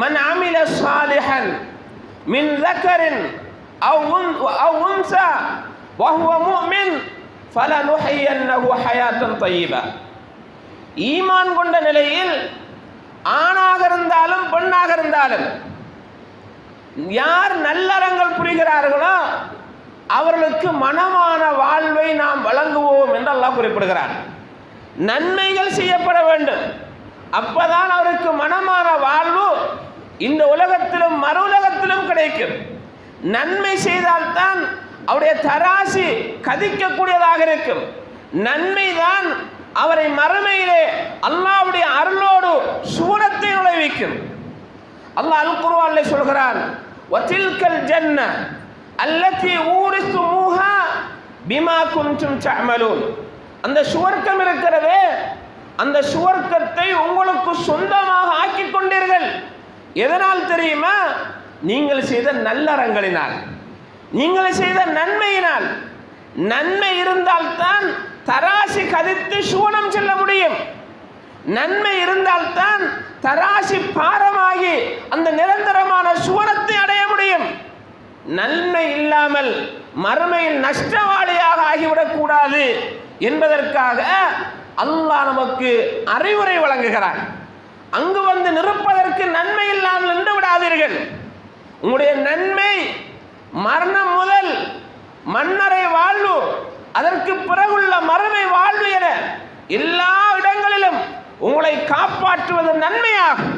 மன் அமில சாலிஹன் மின் ذكر أو أن- أو أنثى وهو مؤمن فلنحيينه حياة طيبة ஈமான் கொண்ட நிலையில் ஆணாக இருந்தாலும் பெண்ணாக இருந்தாலும் யார் நல்லறங்கள் புரிகிறார்களோ அவர்களுக்கு மனமான வாழ்வை நாம் வழங்குவோம் என்று அல்லாஹ் குறிப்பிடுகிறார் நன்மைகள் செய்யப்பட வேண்டும் அப்பதான் அவருக்கு மனமான வாழ்வு இந்த உலகத்திலும் மறு உலகத்திலும் கிடைக்கும். நன்மை செய்தால்தான் அவருடைய தராசி கதிக்கக்கூடியதாக இருக்கும். நன்மைதான் அவரை மறுமையிலே அல்லாவுடைய அருளோடு சூரத்தை நுழைவிக்கும். அல்லாஹ் அல் குர்ஆனிலே சொல்கிறான் வதில்கல் ஜன்ன அல்லதி ஊரிஸ்துமூஹா பிமா குன்தும் தஅமலூன். அந்த சுவர்க்கம் இருக்கிறதே அந்த சுவர்க்கத்தை உங்களுக்கு சொந்தமாக ஆக்கிக் எதனால் தெரியுமா? நீங்கள் செய்த நல்லறங்களினால். நீங்கள் செய்த நன்மையினால். நன்மை இருந்தால்தான் தராசி கதித்து சூனம் செல்ல முடியும். நன்மை இருந்தால்தான் தராசி பாரமாகி அந்த நிரந்தரமான சுவனத்தை அடைய முடியும். நன்மை இல்லாமல் மறுமையில் நஷ்டவாளியாக ஆகிவிடக் கூடாது என்பதற்காக அல்லாஹ் நமக்கு அறிவுரை வழங்குகிறார் அங்கு வந்து நிறு விடாதீர்கள் உங்களுடைய நன்மை மரணம் முதல் மன்னரை வாழ்வு அதற்கு பிறகுள்ள மறுமை வாழ்வு என எல்லா இடங்களிலும் உங்களை காப்பாற்றுவது நன்மையாகும்.